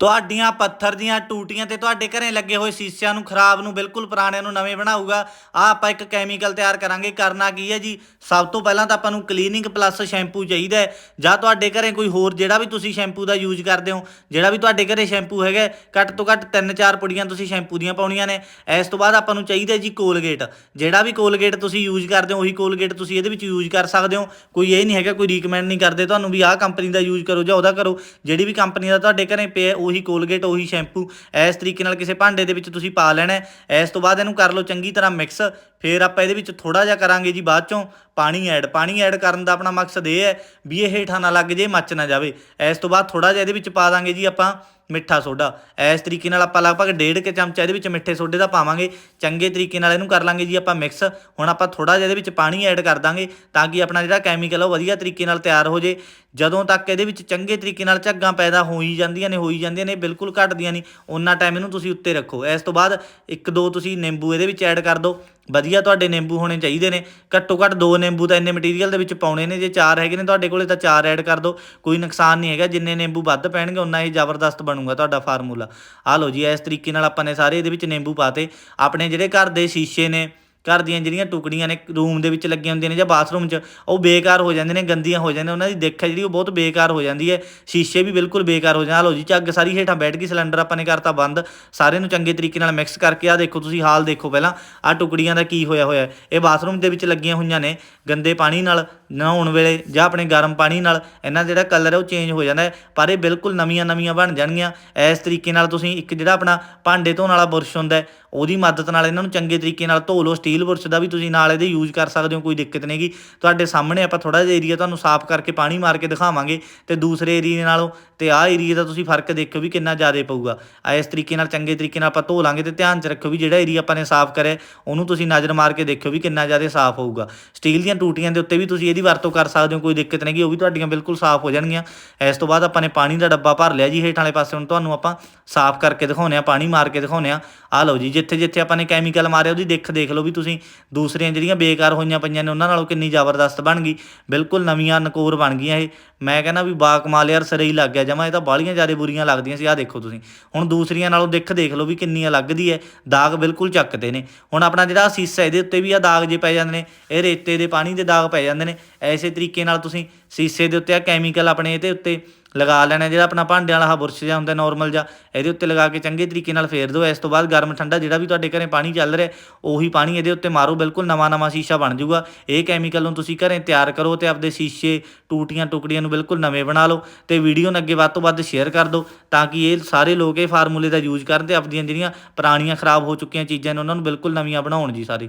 ਤੁਹਾਡੀਆਂ ਪੱਥਰ ਦੀਆਂ ਟੂਟੀਆਂ ਤੇ ਤੁਹਾਡੇ ਘਰੇ ਲੱਗੇ ਹੋਏ ਸ਼ੀਸ਼ਿਆਂ ਨੂੰ ਖਰਾਬ ਨੂੰ ਬਿਲਕੁਲ ਪੁਰਾਣਿਆਂ ਨੂੰ ਨਵੇਂ ਬਣਾਊਗਾ। ਆ ਆਪਾਂ ਇੱਕ ਕੈਮੀਕਲ ਤਿਆਰ ਕਰਾਂਗੇ, ਕਰਨਾ ਕੀ ਹੈ ਜੀ? ਸਭ ਤੋਂ ਪਹਿਲਾਂ ਤਾਂ ਆਪਾਂ ਨੂੰ ਕਲੀਨਿੰਗ ਪਲੱਸ ਸ਼ੈਂਪੂ ਚਾਹੀਦਾ ਹੈ। ਜਾਂ ਤੁਹਾਡੇ ਘਰੇ ਕੋਈ ਹੋਰ ਜਿਹੜਾ ਵੀ ਤੁਸੀਂ ਸ਼ੈਂਪੂ ਦਾ ਯੂਜ਼ ਕਰਦੇ ਹੋ, ਜਿਹੜਾ ਵੀ ਤੁਹਾਡੇ ਘਰੇ ਸ਼ੈਂਪੂ ਹੈਗਾ ਘੱਟ ਤੋਂ ਘੱਟ 3-4 ਪੁੜੀਆਂ ਤੁਸੀਂ ਸ਼ੈਂਪੂ ਦੀਆਂ ਪਾਉਣੀਆਂ ਨੇ। ਇਸ ਤੋਂ ਬਾਅਦ ਆਪਾਂ ਨੂੰ ਚਾਹੀਦਾ ਜੀ ਕੋਲਗੇਟ ਜਿਹੜਾ ਵੀ ਕੋਲਗੇਟ ਤੁਸੀਂ ਯੂਜ਼ ਕਰਦੇ ਹੋ, ਉਹੀ ਕੋਲਗੇਟ ਤੁਸੀਂ ਇਹਦੇ ਵਿੱਚ ਯੂਜ਼ ਕਰ ਸਕਦੇ ਹੋ। ਕੋਈ ਇਹ ਨਹੀਂ ਹੈਗਾ, ਕੋਈ ਰੀਕਮੈਂਡ ਨਹੀਂ ਕਰਦੇ। ਤੁਹਾਨੂੰ ਵੀ ਆਹ ਕੰਪਨੀ ਦਾ ਯੂਜ਼ ਕਰੋ ਜਾਂ ਉਹਦਾ ਕਰੋ। ਜਿਹੜੀ ਵੀ ਕੰਪਨੀ ਦਾ ਤੁਹਾਡੇ ਘਰੇ ਪਿਆ ਉਹੀ ਕੋਲਗੇਟ, ਉਹੀ ਸ਼ੈਂਪੂ, ਇਸ ਤਰੀਕੇ ਨਾਲ ਕਿਸੇ ਭਾਂਡੇ ਦੇ ਵਿੱਚ ਤੁਸੀਂ ਪਾ ਲੈਣਾ ਇਸ ਤੋਂ ਬਾਅਦ ਇਹਨੂੰ ਕਰ ਲਓ ਚੰਗੀ ਤਰ੍ਹਾਂ ਮਿਕਸ ਫਿਰ ਆਪਾਂ ਇਹਦੇ ਵਿੱਚ ਥੋੜਾ ਜਿਹਾ ਕਰਾਂਗੇ ਜੀ ਬਾਅਦ ਚੋਂ ਪਾਣੀ ਐਡ ਪਾਣੀ ਐਡ ਕਰਨ ਦਾ ਆਪਣਾ ਮਕਸਦ ਇਹ ਹੈ ਵੀ ਇਹ ਹੇਠਾਂ ਨਾ ਲੱਗ ਜੇ, ਮੱਚ ਨਾ ਜਾਵੇ। ਇਸ ਤੋਂ ਬਾਅਦ ਥੋੜਾ ਜਿਹਾ ਇਹਦੇ ਵਿੱਚ ਪਾ ਦਾਂਗੇ ਜੀ ਆਪਾਂ ਮਿੱਠਾ ਸੋਡਾ। ਇਸ ਤਰੀਕੇ ਨਾਲ ਆਪਾਂ ਲਗਭਗ ਡੇਢ ਕੇ ਚਮਚਾ ਇਹਦੇ ਵਿੱਚ ਮਿੱਠੇ ਸੋਡੇ ਦਾ ਪਾਵਾਂਗੇ। ਚੰਗੇ ਤਰੀਕੇ ਨਾਲ ਇਹਨੂੰ ਕਰ ਲਾਂਗੇ ਜੀ ਆਪਾਂ ਮਿਕਸ ਹੁਣ ਆਪਾਂ ਥੋੜਾ ਜਿਹਾ ਇਹਦੇ ਵਿੱਚ ਪਾਣੀ ਐਡ ਕਰ ਦਾਂਗੇ ਤਾਂ ਕਿ ਆਪਣਾ ਜਿਹੜਾ ਕੈਮੀਕਲ ਉਹ ਵਧੀਆ ਤਰੀਕੇ ਨਾਲ ਤਿਆਰ ਹੋ ਜੇ। ਜਦੋਂ ਤੱਕ ਇਹਦੇ ਵਿੱਚ ਚੰਗੇ ਤਰੀਕੇ ਨਾਲ ਝੱਗਾਂ ਪੈਦਾ ਹੋਈ ਜਾਂਦੀਆਂ ਨੇ, ਹੋਈ ਜਾਂਦੀਆਂ ਨੇ, ਬਿਲਕੁਲ ਘਟਦੀਆਂ ਨਹੀਂ ਉਹਨਾਂ ਟਾਈਮ ਇਹਨੂੰ ਤੁਸੀਂ ਉੱਤੇ ਰੱਖੋ। ਇਸ ਤੋਂ ਬਾਅਦ ਇੱਕ ਦੋ ਤੁਸੀਂ ਨਿੰਬੂ ਇਹਦੇ ਵਿੱਚ ਐਡ ਕਰ ਦਿਓ ਵਧੀਆ ਤੁਹਾਡੇ ਨਿੰਬੂ ਹੋਣੇ ਚਾਹੀਦੇ ਨੇ, ਘੱਟੋ ਘੱਟ ਦੋ ਨਿੰਬੂ ਤਾਂ ਇੰਨੇ ਮਟੀਰੀਅਲ ਦੇ ਵਿੱਚ ਪਾਉਣੇ ਨੇ, ਜੇ ਚਾਰ ਹੈਗੇ ਨੇ ਤੁਹਾਡੇ ਕੋਲੇ ਤਾਂ ਚਾਰ ਐਡ ਕਰ ਦਿਓ, ਕੋਈ ਨੁਕਸਾਨ ਨਹੀਂ ਹੈਗਾ, ਜਿੰਨੇ ਨਿੰਬੂ ਵੱਧ ਪੈਣਗੇ ਉਨਾ ਹੀ ਜ਼ਬਰਦਸਤ ਬਣੂਗਾ ਤੁਹਾਡਾ ਫਾਰਮੂਲਾ ਆ ਲਓ ਜੀ, ਇਸ ਤਰੀਕੇ ਨਾਲ ਆਪਾਂ ਨੇ ਸਾਰੇ ਇਹਦੇ ਵਿੱਚ ਨਿੰਬੂ ਪਾਤੇ। ਆਪਣੇ ਜਿਹੜੇ ਘਰ ਦੇ ਸ਼ੀਸ਼ੇ ਨੇ ਘਰ ਦੀਆਂ ਜਿਹੜੀਆਂ ਟੁਕੜੀਆਂ ਨੇ, ਰੂਮ ਦੇ ਵਿੱਚ ਲੱਗੀਆਂ ਹੁੰਦੀਆਂ ਨੇ ਜਾਂ ਬਾਥਰੂਮ 'ਚ, ਉਹ ਬੇਕਾਰ ਹੋ ਜਾਂਦੇ ਨੇ, ਗੰਦੀਆਂ ਹੋ ਜਾਂਦੀਆਂ ਉਹਨਾਂ ਦੀ ਦਿੱਖ ਹੈ ਜਿਹੜੀ ਉਹ ਬਹੁਤ ਬੇਕਾਰ ਹੋ ਜਾਂਦੀ ਹੈ। ਸ਼ੀਸ਼ੇ ਵੀ ਬਿਲਕੁਲ ਬੇਕਾਰ ਹੋ ਜਾਂਦੇ ਆ ਲਓ ਜੀ ਝੱਗ ਸਾਰੀ ਹੇਠਾਂ ਬੈਠ ਗਈ, ਸਿਲੰਡਰ ਆਪਾਂ ਨੇ ਕਰਤਾ ਬੰਦ। ਸਾਰੇ ਨੂੰ ਚੰਗੇ ਤਰੀਕੇ ਨਾਲ ਮਿਕਸ ਕਰਕੇ ਆ ਦੇਖੋ ਤੁਸੀਂ ਹਾਲ ਦੇਖੋ ਪਹਿਲਾਂ ਆ ਟੁਕੜੀਆਂ ਦਾ ਕੀ ਹੋਇਆ ਹੋਇਆ ਇਹ ਬਾਥਰੂਮ ਦੇ ਵਿੱਚ ਲੱਗੀਆਂ ਹੋਈਆਂ ਨੇ, ਗੰਦੇ ਪਾਣੀ ਨਾਲ, ਨਹਾਉਣ ਵੇਲੇ ਜਾਂ ਆਪਣੇ ਗਰਮ ਪਾਣੀ ਨਾਲ, ਇਹਨਾਂ ਦਾ ਜਿਹੜਾ ਕਲਰ ਹੈ ਉਹ ਚੇਂਜ ਹੋ ਜਾਂਦਾ ਹੈ, ਪਰ ਇਹ ਬਿਲਕੁਲ ਨਵੀਆਂ ਨਵੀਆਂ ਬਣ ਜਾਣਗੀਆਂ। ਇਸ ਤਰੀਕੇ ਨਾਲ ਤੁਸੀਂ ਇੱਕ ਜਿਹੜਾ ਆਪਣਾ ਭਾਂਡੇ ਧੋਣ ਵਾਲਾ ਬੁਰਸ਼ ਹੁੰਦਾ ਉਹਦੀ ਮਦਦ ਨਾਲ ਇਹਨਾਂ ਨੂੰ ਚੰਗੇ ਤਰੀਕੇ ਨਾਲ ਧੋ ਲਓ ਸਟੀਲ ਬੁਰਸ਼ ਦਾ ਵੀ ਤੁਸੀਂ ਨਾਲ ਇਹਦੇ ਯੂਜ਼ ਕਰ ਸਕਦੇ ਹੋ, ਕੋਈ ਦਿੱਕਤ ਨਹੀਂਗੀ ਤੁਹਾਡੇ ਸਾਹਮਣੇ ਆਪਾਂ ਥੋੜਾ ਜਿਹਾ ਏਰੀਆ ਤੁਹਾਨੂੰ ਸਾਫ਼ ਕਰਕੇ ਪਾਣੀ ਮਾਰ ਕੇ ਦਿਖਾਵਾਂਗੇ ਤੇ ਦੂਸਰੇ ਏਰੀਏ ਨਾਲੋਂ ਤੇ ਆਹ ਏਰੀਏ ਦਾ ਤੁਸੀਂ ਫ਼ਰਕ ਦੇਖਿਓ ਵੀ ਕਿੰਨਾ ਜ਼ਿਆਦਾ ਪਊਗਾ। ਆ ਇਸ ਤਰੀਕੇ ਨਾਲ, ਚੰਗੇ ਤਰੀਕੇ ਨਾਲ ਆਪਾਂ ਧੋ ਲਾਂਗੇ ਤੇ ਧਿਆਨ 'ਚ ਰੱਖਿਓ ਵੀ ਜਿਹੜਾ ਏਰੀਆ ਆਪਾਂ ਨੇ ਸਾਫ਼ ਕਰਿਆ, ਉਹਨੂੰ ਤੁਸੀਂ ਨਜ਼ਰ ਮਾਰ ਕੇ ਦੇਖਿਓ ਵੀ ਕਿੰਨਾ ਜ਼ਿਆਦਾ ਸਾਫ਼ ਹੋਊਗਾ। ਸਟੀਲ ਦੀਆਂ ਟੂਟੀਆਂ ਦੇ ਉੱਤੇ ਵੀ ਤੁਸੀਂ ਇਹਦੀ ਵਰਤੋਂ ਕਰ ਸਕਦੇ ਹੋ, ਕੋਈ ਦਿੱਕਤ ਨਹੀਂਗੀ ਉਹ ਵੀ ਤੁਹਾਡੀਆਂ ਬਿਲਕੁਲ ਸਾਫ਼ ਹੋ ਜਾਣਗੀਆਂ। ਇਸ ਤੋਂ ਬਾਅਦ ਆਪਾਂ ਨੇ ਪਾਣੀ ਦਾ ਡੱਬਾ ਭਰ ਲਿਆ ਜੀ, ਹੇਠਾਂ ਵਾਲੇ ਪਾਸੇ ਹੁਣ ਤੁਹਾਨੂੰ ਆਪਾਂ ਸਾਫ਼ ਕਰਕੇ ਦਿਖਾਉਂਦੇ ਆ ਪਾਣੀ ਮਾਰ ਕੇ ਦਿਖਾਉਂਦੇ ਆ ਆ ਲਓ ਜੀ, ਜਿੱਥੇ ਜਿੱਥੇ ਆਪਾਂ ਨੇ ਕੈਮੀਕਲ ਮਾਰਿਆ, ਉਹਦੀ ਦਿੱਖ ਦੇਖ ਲਓ ਵੀ ਤੁਸੀਂ ਦੂਸਰੀਆਂ ਜਿਹੜੀਆਂ ਬੇਕਾਰ ਹੋਈਆਂ ਪਈਆਂ ਨੇ, ਉਹਨਾਂ ਨਾਲੋਂ ਕਿੰਨੀ ਜ਼ਬਰਦਸਤ ਬਣ ਗਈ। ਬਿਲਕੁਲ ਨਵੀਆਂ ਨਕੋਰ ਬਣ ਗਈਆਂ ਇਹ। ਮੈਂ ਕਹਿੰਦਾ ਵੀ ਬਾ ਕਮਾਲ ਯਾਰ, ਸਿਰੇ ਹੀ ਲੱਗ ਗਿਆ ਜਮਾ, ਇਹ ਤਾਂ ਬਾਹਲੀਆਂ ਜ਼ਿਆਦਾ ਬੁਰੀਆਂ ਲੱਗਦੀਆਂ ਸੀ ਆ ਦੇਖੋ ਤੁਸੀਂ। ਹੁਣ ਦੂਸਰੀਆਂ ਨਾਲੋਂ ਦਿੱਖ ਦੇਖ ਲਓ ਵੀ ਕਿੰਨੀ ਅਲੱਗ ਦੀ ਹੈ ਦਾਗ ਬਿਲਕੁਲ ਚੱਕਦੇ ਨੇ। ਹੁਣ ਆਪਣਾ ਜਿਹੜਾ ਸੀਸਾ, ਇਹਦੇ ਉੱਤੇ ਵੀ ਆ ਦਾਗ ਜੇ ਪੈ ਜਾਂਦੇ ਨੇ, ਇਹ ਰੇਤੇ ਦੇ ਪਾਣੀ ਦੇ ਦਾਗ ਪੈ ਜਾਂਦੇ ਨੇ। ਐਸੇ ਤਰੀਕੇ ਨਾਲ ਤੁਸੀਂ ਸੀਸੇ ਦੇ ਉੱਤੇ ਆ ਕੈਮੀਕਲ ਆਪਣੇ ਇਹਦੇ ਉੱਤੇ ਲਗਾ ਲੈਣਾ ਜਿਹੜਾ ਆਪਣਾ ਭਾਂਡਿਆਂ ਵਾਲਾ ਆਹ ਬੁਰਸ਼ ਜਿਹਾ ਹੁੰਦਾ ਨਾਰਮਲ ਜਿਹਾ, ਇਹਦੇ ਉੱਤੇ ਲਗਾ ਕੇ ਚੰਗੇ ਤਰੀਕੇ ਨਾਲ ਫੇਰ ਦਿਓ। ਇਸ ਤੋਂ ਬਾਅਦ ਗਰਮ ਠੰਡਾ ਜਿਹੜਾ ਵੀ ਤੁਹਾਡੇ ਘਰੇ ਪਾਣੀ ਚੱਲ ਰਿਹਾ, ਉਹੀ ਪਾਣੀ ਇਹਦੇ ਉੱਤੇ ਮਾਰੋ, ਬਿਲਕੁਲ ਨਵਾਂ ਨਵਾਂ ਸ਼ੀਸ਼ਾ ਬਣ ਜਾਊਗਾ। ਇਹ ਕੈਮੀਕਲ ਨੂੰ ਤੁਸੀਂ ਘਰੇ ਤਿਆਰ ਕਰੋ ਤੇ ਆਪਦੇ ਸ਼ੀਸ਼ੇ, ਟੂਟੀਆਂ, ਟੁਕੜੀਆਂ ਨੂੰ ਬਿਲਕੁਲ ਨਵੇਂ ਬਣਾ ਲਓ ਤੇ ਵੀਡੀਓ ਨੂੰ ਅੱਗੇ ਵੱਧ ਤੋਂ ਵੱਧ ਸ਼ੇਅਰ ਕਰ ਦਿਓ ਤਾਂ ਕਿ ਇਹ ਸਾਰੇ ਲੋਕ ਇਹ ਫਾਰਮੂਲੇ ਦਾ ਯੂਜ਼ ਕਰਨ ਤੇ ਆਪਦੀਆਂ ਜਿਹੜੀਆਂ ਪੁਰਾਣੀਆਂ ਖਰਾਬ ਹੋ ਚੁੱਕੀਆਂ ਚੀਜ਼ਾਂ ਨੇ, ਉਹਨਾਂ ਨੂੰ ਬਿਲਕੁਲ ਨਵੀਆਂ ਬਣਾਉਣ ਜੀ ਸਾਰੇ।